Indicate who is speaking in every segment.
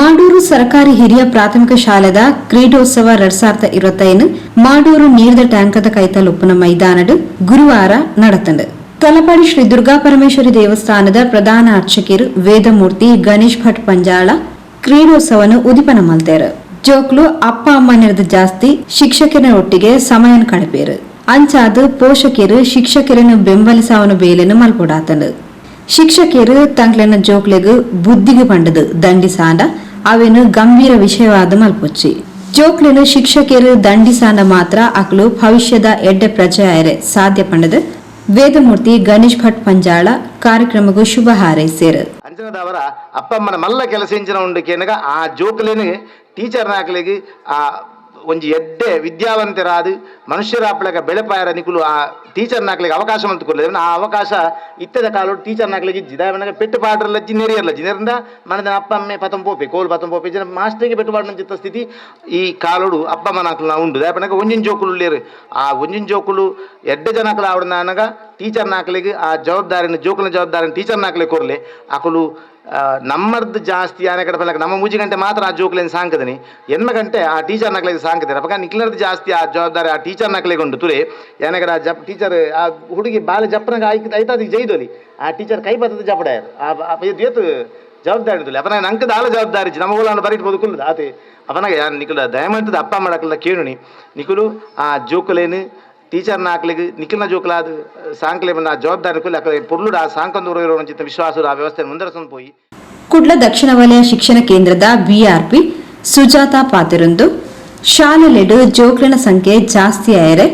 Speaker 1: ಮಾಡೂರು ಸರ್ಕಾರಿ ಹಿರಿಯ ಪ್ರಾಥಮಿಕ ಶಾಲೆದ ಕ್ರೀಡೋತ್ಸವ ಎರಡ್ ಸಾವಿರದ ಇರುವತ್ತೈದು ಮಾಡೂರು ನೀರ್ದ ಟ್ಯಾಂಕದ ಕೈತಲ್ ಉಪ್ಪನ ಮೈದಾನಡು ಗುರುವಾರ ನಡೆತಂಡು ತಲಪಾಡಿ ಶ್ರೀ ದುರ್ಗಾ ಪರಮೇಶ್ವರಿ ದೇವಸ್ಥಾನದ ಪ್ರಧಾನ ಅರ್ಚಕರು ವೇದಮೂರ್ತಿ ಗಣೇಶ್ ಭಟ್ ಪಂಜಾಳ ಕ್ರೀಡೋತ್ಸವನು ಉದಿಪನ ಮಲ್ತೇರು. ಜೋಕ್ಲು ಅಪ್ಪ ಅಮ್ಮನಿರದ ಜಾಸ್ತಿ ಶಿಕ್ಷಕರ ಒಟ್ಟಿಗೆ ಸಮಯನ ಕಳಪೇರು. ಅಂಚಾದ ಪೋಷಕರು ಶಿಕ್ಷಕರನ್ನು ಬೆಂಬಲಿಸವನ ಬೇಲೆನು ಮಲ್ಪೊಡಾತಂಡು ಶಿಕ್ಷಕಿಯರು ತಂಗ್ಲನ ಜೋಕ್ಲೆಗ್ ಬುದ್ಧಿಗೆ ಪಂಡದು ದಂಡಿಸಾಂಡ ಅವೇನು ಗಂಭೀರ ವಿಷಯವಾದ ಮಲ್ಪೊಚ್ಚಿ. ಜೋಕ್ಲೆನು ಶಿಕ್ಷಕಿಯರು ದಂಡಿಸಾನ ಮಾತ್ರ ಅಕ್ಲು ಭವಿಷ್ಯದ ಎಡ್ಡೆ ಪ್ರಜೆಯರೆ ಸಾಧ್ಯ ಪಂಡದ ವೇದಮೂರ್ತಿ ಗಣೇಶ್ ಭಟ್ ಪಂಜಾಳ ಕಾರ್ಯಕ್ರಮಕ್ಕೂ ಶುಭ ಹಾರೈಸೇರು
Speaker 2: ಅವರ ಅಪ್ಪ ಅಮ್ಮನ ಮಲ್ಲ ಉಂಡು ಕೆನಗ ಆ ಜೋಕುಲೇನಿಗೆ ಟೀಚರ್ ನಾಕ್ಲಿಗೆ ಆ ಒಂಜಿ ಎಡ್ಡೆ ವಿದ್ಯಾವಂತರಾದ ಮನುಷ್ಯರಾಪ್ಲಗ ಬೆಳೆಪಾಯರ ನಿಕುಲು ಆ ಟೀಚರ್ ಅವಕಾಶ ಅವಕಾಶ ಮಂತುಕೊಲ್ಲ ಆ ಅವಕಾಶ ಇತ್ತದ ಕಾಲು ಟೀಚರ್ ನಾಕ್ಲಿಗೆ ಇಜ್ಜಿದ. ಅವನಿಗೆ ಪೆಟ್ಟು ಪಾಡ್ರಲ್ಲ ಜಿನೇರಿಯಲ್ಲ ನೆಂದ ಮನದ ಅಪ್ಪ, ಅಮ್ಮೆ ಪತಂ ಪೋಪೆ ಕೋಲ್ ಪತಂ ಪೋಪೆ ಜನ ಮಾಸ್ಟರ್ಗೆ ಪೆಟ್ಟು ಪಾಡಿನ ಚಿತ್ತ ಸ್ಥಿತಿ ಈ ಕಾಲೋಡು ಅಪ್ಪ, ಅಮ್ಮ ನಾಕ್ಲ ಉಂಡು. ದಾಪನಗ ಒಂಜಿನ ಜೋಕುಲು ಉಳ್ಳೇರು ಆ ಒಂಜಿನ ಜೋಕುಲು ಎಡ್ಡೆ ಜನಕಲ ಟೀಚರ್ ನಾಕ್ಲಿಗೆ ಆ ಜವಾಬ್ದಾರಿನ ಜೋಕುಲ ಜವಾಬ್ದಾರಿನ ಟೀಚರ್ ನಾಕ್ಲಿಗೆ ಕೊರ್ಲೆ. ಅಕಲು ನಮ್ಮರ್ದು ಜಾಸ್ತಿ ಆನೆ ಕಡೆ ನಮ್ಮ ಮೂಜಿ ಗಂಟೆ ಮಾತ್ರ ಆ ಜೋಕ್ಲೇನು ಸಾಂಕದನಿ ಎನ್ನ ಗಂಟೆ ಆ ಟೀಚರ್ ನಕ್ಲಿಗೆ ಸಾಂಕತಾರೆ ಅಪ್ಪ ನಿಕ್ಲರ್ದು ಜಾಸ್ತಿ ಆ ಜವಾಬ್ದಾರಿ ಆ ಟೀಚರ್ ನಕ್ಲಿಗೆ ಉಂಟು ತುರೆ ಏನಾಗಡೆ ಆ ಜಪ್ ಟೀಚರ್ ಆ ಹುಡುಗಿ ಬಾಲ ಜಪ್ಪನಾಗ ಆಯ್ಕೆ ಐತಾದಿ ಜೈದೋಲಿ ಆ ಟೀಚರ್ ಕೈ ಬರ್ತದೆ ಜಪಡ ಆ ಏತು ಜವಾಬ್ದಾರಿ ಇರ್ತದೆ ಅಪ್ಪನ ನಂಕದ ಆಲ ಜವಾಬ್ದಾರಿ. ನಮ್ಮ ಊಳನ್ನು ಬರೀಟ್ ಬದುಕುಲ್ಲ ಆತೆ, ಅಪ್ಪನಾಗ ಯಾರು ನಿಖುಲ ದಯಮಂತದ ಅಪ್ಪ ಮಾಡಕ್ಕಲ್ಲ ಕೇಳುನಿ ನಿಖಿಲು, ಆ ಜೋಕುಲೇನು ಹಾಕ್ಲಿಕ್ಕೆ ನಿಖಿಲ್ನ ಜೋಕ್ಲಾದ ಸಾಂಕ್ಲೆ ಬಂದ ಆ ಜವಾಬ್ದಾರಿ ಪುರ್ಲುಡ ಆ ಸಾಂಕಂದೂರು ದೂರ ಚಿತ್ತ ವಿಶ್ವಾಸದ ವ್ಯವಸ್ಥೆ ಮುಂದರಸ್ಕೊಂಡು ಪೋಯಿ
Speaker 1: ಕುಡ್ಲ ದಕ್ಷಿಣ ವಲಯ ಶಿಕ್ಷಣ ಕೇಂದ್ರದ ಬಿಆರ್ಪಿ ಸುಜಾತಾ ಪಾತಿರೊಂದು. ಶಾಲೆಲೆಡು ಜೋಕ್ಲನ ಸಂಖ್ಯೆ ಜಾಸ್ತಿ ಆಯರೆ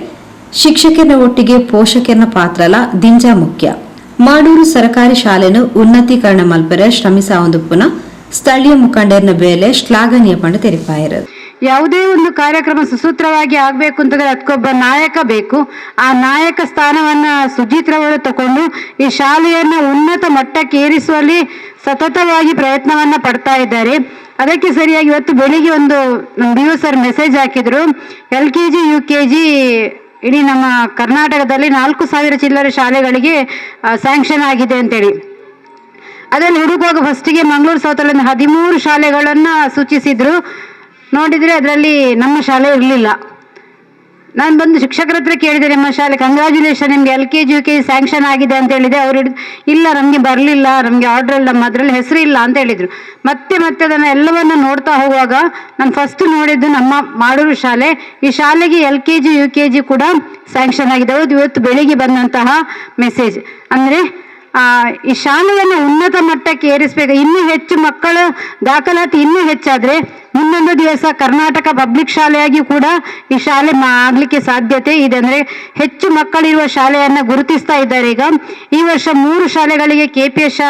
Speaker 1: ಶಿಕ್ಷಕರ ಒಟ್ಟಿಗೆ ಪೋಷಕರ ಪಾತ್ರಲ ದಿಂಜ ಮುಖ್ಯ. ಮಾಡೂರು ಸರಕಾರಿ ಶಾಲೆನು ಉನ್ನತೀಕರಣ ಮಲ್ಪರೆ ಪುನಃ ಸ್ಥಳೀಯ ಮುಖಂಡರನ ಬೇಲೆ ಶ್ಲಾಘನೀಯ ಪಂಡ ತೆರಿಪಾಯರು
Speaker 3: ಯಾವುದೇ ಒಂದು ಕಾರ್ಯಕ್ರಮ ಸುಸೂತ್ರವಾಗಿ ಆಗ್ಬೇಕು ಅಂತಂದ್ರೆ ಅದಕ್ಕೊಬ್ಬ ನಾಯಕ ಬೇಕು. ಆ ನಾಯಕ ಸ್ಥಾನವನ್ನ ಸುಜಿತ್ರವರು ತಕೊಂಡು ಈ ಶಾಲೆಯನ್ನ ಉನ್ನತ ಮಟ್ಟಕ್ಕೆ ಏರಿಸುವಲ್ಲಿ ಸತತವಾಗಿ ಪ್ರಯತ್ನವನ್ನ ಪಡ್ತಾ ಇದ್ದಾರೆ. ಅದಕ್ಕೆ ಸರಿಯಾಗಿ ಇವತ್ತು ಬೆಳಿಗ್ಗೆ ಒಂದು ಬಿ ಡಿ ಸರ್ ಮೆಸೇಜ್ ಹಾಕಿದ್ರು, L K G, U K G ಇಡೀ ನಮ್ಮ ಕರ್ನಾಟಕದಲ್ಲಿ ನಾಲ್ಕು ಸಾವಿರ ಚಿಲ್ಲರೆ ಶಾಲೆಗಳಿಗೆ ಸ್ಯಾಂಕ್ಷನ್ ಆಗಿದೆ ಅಂತೇಳಿ. ಅದನ್ನು ಹುಡುಕುವಾಗ ಫಸ್ಟಿಗೆ ಮಂಗಳೂರು ಸೌತಲ್ಲಿ ಹದಿಮೂರು ಶಾಲೆಗಳನ್ನ ಸೂಚಿಸಿದ್ರು. ನೋಡಿದ್ರೆ ಅದರಲ್ಲಿ ನಮ್ಮ ಶಾಲೆ ಇರಲಿಲ್ಲ. ನಾನು ಬಂದು ಶಿಕ್ಷಕರ ಹತ್ರ ಕೇಳಿದೆ, ನಿಮ್ಮ ಶಾಲೆ ಕಂಗ್ರ್ಯಾಚುಲೇಷನ್ ನಿಮಗೆ L K G U K G sanction ಆಗಿದೆ ಅಂತ ಹೇಳಿದೆ. ಅವರು ಇಲ್ಲ, ನಮಗೆ ಬರಲಿಲ್ಲ, ನಮಗೆ ಆರ್ಡರ್ ಇಲ್ಲ ನಮ್ಮ ಅದರಲ್ಲಿ ಹೆಸರು ಇಲ್ಲ ಅಂತ ಹೇಳಿದರು. ಮತ್ತೆ ಮತ್ತೆ ಅದನ್ನು ಎಲ್ಲವನ್ನು ನೋಡ್ತಾ ಹೋಗುವಾಗ ನಾನು ಫಸ್ಟ್ ನೋಡಿದ್ದು ನಮ್ಮ ಮಾಡೂರು ಶಾಲೆ. ಈ ಶಾಲೆಗೆ L K G U K G ಕೂಡ ಸ್ಯಾಂಕ್ಷನ್ ಆಗಿದೆ. ಹೌದು, ಇವತ್ತು ಬೆಳಿಗ್ಗೆ ಬಂದಂತಹ ಮೆಸೇಜ್ ಅಂದರೆ ಈ ಶಾಲೆಯನ್ನು ಉನ್ನತ ಮಟ್ಟಕ್ಕೆ ಏರಿಸಬೇಕು. ಇನ್ನೂ ಹೆಚ್ಚು ಮಕ್ಕಳು ದಾಖಲಾತಿ ಇನ್ನೂ ಹೆಚ್ಚಾದ್ರೆ ಮುಂದೊಂದು ದಿವಸ ಕರ್ನಾಟಕ ಪಬ್ಲಿಕ್ ಶಾಲೆಯಾಗಿ ಕೂಡ ಈ ಶಾಲೆ ಆಗಲಿಕ್ಕೆ ಸಾಧ್ಯತೆ ಇದೆ. ಅಂದ್ರೆ ಹೆಚ್ಚು ಮಕ್ಕಳಿರುವ ಶಾಲೆಯನ್ನ ಗುರುತಿಸ್ತಾ ಇದ್ದಾರೆ. ಈಗ ಈ ವರ್ಷ ಮೂರು ಶಾಲೆಗಳಿಗೆ ಕೆ ಪಿ ಎಸ್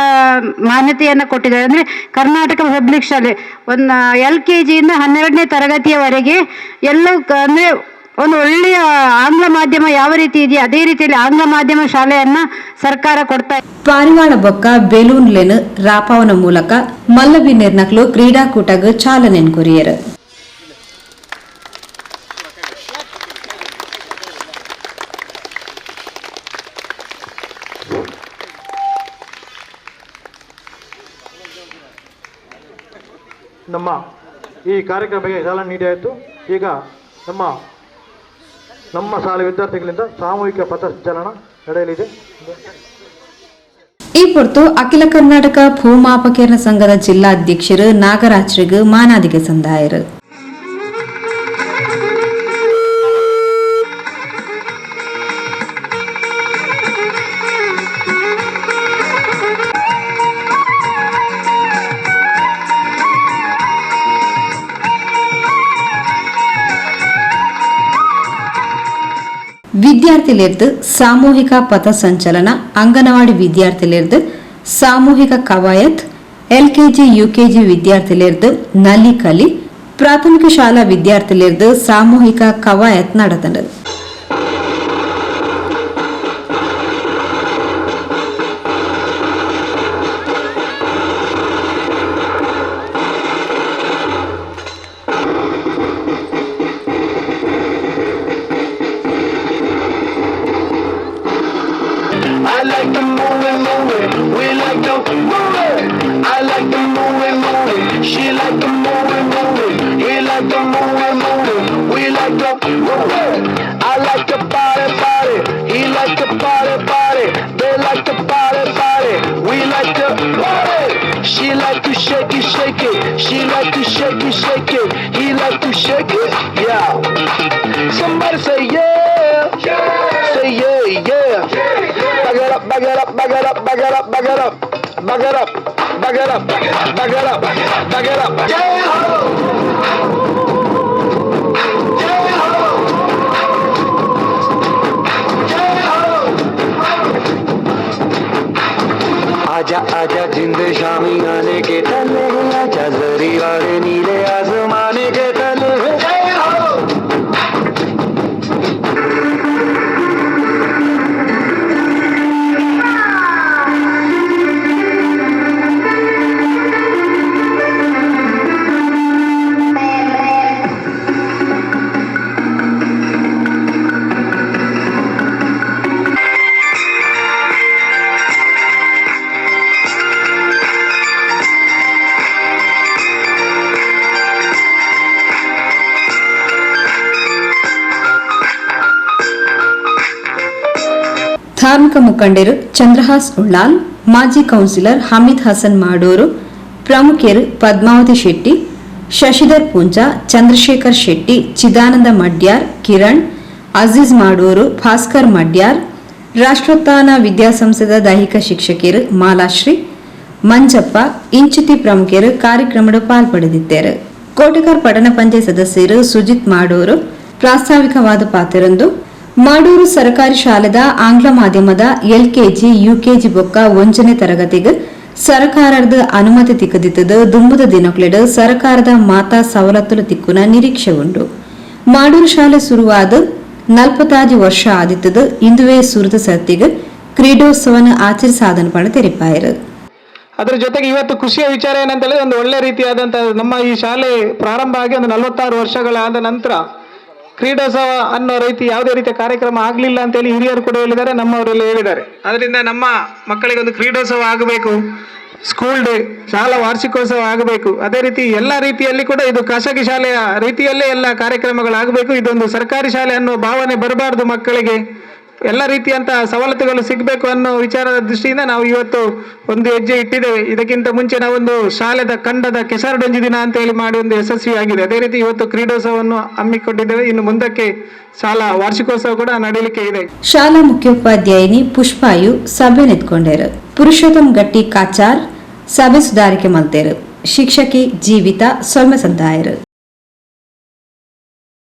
Speaker 3: ಮಾನ್ಯತೆಯನ್ನು ಕೊಟ್ಟಿದ್ದಾರೆ. ಅಂದ್ರೆ ಕರ್ನಾಟಕ ಪಬ್ಲಿಕ್ ಶಾಲೆ. ಒಂದು, ಎಲ್ ಕೆ ಜಿಯಿಂದ ಹನ್ನೆರಡನೇ ತರಗತಿಯವರೆಗೆ ಎಲ್ಲವೂ ಅಂದ್ರೆ ಒಂದು ಒಳ್ಳೆಯ ಆಂಗ್ಲ ಮಾಧ್ಯಮ ಯಾವ ರೀತಿ ಇದೆಯೋ ಅದೇ ರೀತಿಯಲ್ಲಿ ಆಂಗ್ಲ ಮಾಧ್ಯಮ ಶಾಲೆಯನ್ನ ಸರ್ಕಾರ ಕೊಡ್ತಾ ಇದೆ.
Speaker 1: ಪಾರಿವಾಳ ಬೊಕ್ಕ ಬೆಲೂನ್ಲೆನ್ ರಾಪಾವನ ಮೂಲಕ ಮಲ್ಲವಿ ನಿರ್ನಕ್ಲು ಕ್ರೀಡಾಕೂಟಗ ಚಾಲನೆ ಕೊರಿಯರು
Speaker 4: ನಮ್ಮ ಈ ಕಾರ್ಯಕ್ರಮಕ್ಕೆ ಚಾಲನೆ ಆಯಿತು ಈಗ ನಮ್ಮ ನಮ್ಮ ಶಾಲೆ ವಿದ್ಯಾರ್ಥಿಗಳಿಂದ ಸಾಮೂಹಿಕ ಪಥಸಂಚಲನ ನಡೆಯಲಿದೆ.
Speaker 1: ಈ ಕುರಿತು ಅಖಿಲ ಕರ್ನಾಟಕ ಭೂಮಾಪಕೀರ್ಣ ಸಂಘದ ಜಿಲ್ಲಾಧ್ಯಕ್ಷರು ನಾಗರಾಜ್ರಿಗೂ ಮಾನಾದಿಗೆ ಸಂದಾಯರು. ವಿದ್ಯಾರ್ಥಿಲೇರ್ದ ಸಾಮೂಹಿಕ ಪಥ ಸಂಚಲನ, ಅಂಗನವಾಡಿ ವಿದ್ಯಾರ್ಥಿಲೇರ್ದ ಸಾಮೂಹಿಕ ಕವಾಯತ್ ಎಲ್ ಕೆಜಿ ಯು ಕೆಜಿ ವಿದ್ಯಾರ್ಥಿಲೇರ್ದ ನಲಿ ಕಲಿ ಪ್ರಾಥಮಿಕ ಶಾಲಾ ವಿದ್ಯಾರ್ಥಿಲೇರ್ದ ಸಾಮೂಹಿಕ ಕವಾಯತ್
Speaker 5: ನಡತಂಡದ to. I like the move it, move it. She like to move it, move it. He like to move it, move it. We like to move it. I like to party, party. He like to party, party. They like to party, party. We like to party. She like to shake it, shake it. She like to shake it, shake it. He like to shake it, yeah. Somebody say yeah. Back it up, bag it up, bag it up, bag it up, bag it up. bag it up, bag it up, bag it up, bag it up. Yeah, ho. आजा आजा जिंदे शामी
Speaker 1: ಧಾರ್ಮಿಕ ಮುಖಂಡರು ಚಂದ್ರಹಾಸ್ ಉಳ್ಳಾಲ್, ಮಾಜಿ counsellor Hamid Hasan ಮಾಡೂರು ಪ್ರಮುಖರು ಪದ್ಮಾವತಿ ಶೆಟ್ಟಿ, ಶಶಿಧರ್ ಪೂಂಜಾ, ಚಂದ್ರಶೇಖರ್ ಶೆಟ್ಟಿ, ಚಿದಾನಂದ ಮಡ್ಯಾರ್, ಕಿರಣ್, ಅಜೀಜ್ ಮಾಡೂರು ಭಾಸ್ಕರ್ ಮಡ್ಯಾರ್, ರಾಷ್ಟ್ರೋತ್ಥಾನ ವಿದ್ಯಾಸಂಸ್ಥೆದ ದೈಹಿಕ ಶಿಕ್ಷಕಿಯರು ಮಾಲಾಶ್ರೀ, ಮಂಜಪ್ಪ, ಇಂಚಿತಿ ಪ್ರಮುಖರು ಕಾರ್ಯಕ್ರಮದ ಪಾಲ್ಪಡೆದಿದ್ದಾರೆ. ಕೋಟೆಕರ್ ಪಟ್ಟಣ ಪಂಚಾಯತ್ ಸದಸ್ಯರು ಸುಜಿತ್ ಮಾಡೂರು ಪ್ರಾಸ್ತಾವಿಕವಾದ ಪಾತ್ರರಂದು ಮಾಡೂರು ಸರ್ಕಾರಿ ಶಾಲೆದ ಆಂಗ್ಲ ಮಾಧ್ಯಮದ ಎಲ್ಕೆಜಿ, ಯುಕೆಜಿ ಬೊಕ್ಕ ಒಂಜನೆ ತರಗತಿಗೆ ಸರ್ಕಾರದ ಅನುಮತಿ ತಿಕ್ಕದಿತ್ತದ ದುಂಬುದ ದಿನಕ್ಲೆಡ್ ಸರ್ಕಾರದ ಮಾತಾ ಸವಲತ್ತುಲು ತಿಕ್ಕುನ ನಿರೀಕ್ಷೆ ಉಂಡು ಮಾಡೂರು ಶಾಲೆ ಶುರುವಾದ ನಲ್ಪತ್ತಾಜು ವರ್ಷ ಆದಿತ್ತದ ಇಂದುವೇ ಸುರಿದ ಸತ್ತಿಗೆ ಕ್ರೀಡೋತ್ಸವನ ಆಚರಿಸಾದನ ಪಣ ತೆರಿಪಾಯರು.
Speaker 6: ಅದ್ರ ಜೊತೆಗೆ ಇವತ್ತು ಖುಷಿಯ ವಿಚಾರ ಏನಂತ ಹೇಳಿದ್ರೆ ಒಂದು ಒಳ್ಳೆ ರೀತಿಯಾದಂತಹ ನಮ್ಮ ಈ ಶಾಲೆ ಪ್ರಾರಂಭ ಆಗಿ ಒಂದು ನಲವತ್ತಾರು ವರ್ಷಗಳಾದ ನಂತರ ಕ್ರೀಡೋತ್ಸವ ಅನ್ನೋ ರೀತಿ ಯಾವುದೇ ರೀತಿಯ ಕಾರ್ಯಕ್ರಮ ಆಗಲಿಲ್ಲ ಅಂತೇಳಿ ಹಿರಿಯರು ಕೂಡ ಹೇಳಿದ್ದಾರೆ, ನಮ್ಮವರೆಲ್ಲ ಹೇಳಿದ್ದಾರೆ. ಅದರಿಂದ ನಮ್ಮ ಮಕ್ಕಳಿಗೆ ಒಂದು ಕ್ರೀಡೋತ್ಸವ ಆಗಬೇಕು ಸ್ಕೂಲ್ ಡೇ ಶಾಲಾ ವಾರ್ಷಿಕೋತ್ಸವ ಆಗಬೇಕು. ಅದೇ ರೀತಿ ಎಲ್ಲ ರೀತಿಯಲ್ಲಿ ಕೂಡ ಇದು ಖಾಸಗಿ ಶಾಲೆಯ ರೀತಿಯಲ್ಲೇ ಎಲ್ಲ ಕಾರ್ಯಕ್ರಮಗಳಾಗಬೇಕು. ಇದೊಂದು ಸರ್ಕಾರಿ ಶಾಲೆ ಅನ್ನೋ ಭಾವನೆ ಬರಬಾರ್ದು ಮಕ್ಕಳಿಗೆ. ಎಲ್ಲ ರೀತಿಯಂಥ ಸವಲತ್ತುಗಳು ಸಿಗಬೇಕು ಅನ್ನೋ ವಿಚಾರದ ದೃಷ್ಟಿಯಿಂದ ನಾವು ಇವತ್ತು ಒಂದು ಹೆಜ್ಜೆ ಇಟ್ಟಿದ್ದೇವೆ. ಇದಕ್ಕಿಂತ ಮುಂಚೆ ನಾವೊಂದು ಶಾಲೆದ ಖಂಡದ ಕೆಸರಡೊಂಜಿ ದಿನ ಅಂತ ಹೇಳಿ ಮಾಡಿ ಒಂದು ಯಶಸ್ವಿಯಾಗಿದೆ. ಅದೇ ರೀತಿ ಇವತ್ತು ಕ್ರೀಡೋತ್ಸವವನ್ನು ಹಮ್ಮಿಕೊಂಡಿದ್ದೇವೆ. ಇನ್ನು ಮುಂದಕ್ಕೆ ಶಾಲಾ ವಾರ್ಷಿಕೋತ್ಸವ ಕೂಡ ನಡೀಲಿಕ್ಕೆ ಇದೆ.
Speaker 1: ಶಾಲಾ ಮುಖ್ಯೋಪಾಧ್ಯಾಯಿನಿ ಪುಷ್ಪಾಯು ಸಭೆ ನೆತ್ಕೊಂಡೇರು. ಪುರುಷೋತ್ತಮ್ ಗಟ್ಟಿ ಕಾಚಾರ್ ಸಭೆ ಸುಧಾರಿಕೆ ಮಲ್ತೇರು. ಶಿಕ್ಷಕಿ ಜೀವಿತ ಸೊಲ್ಮೆ ಸಂದಾಯರು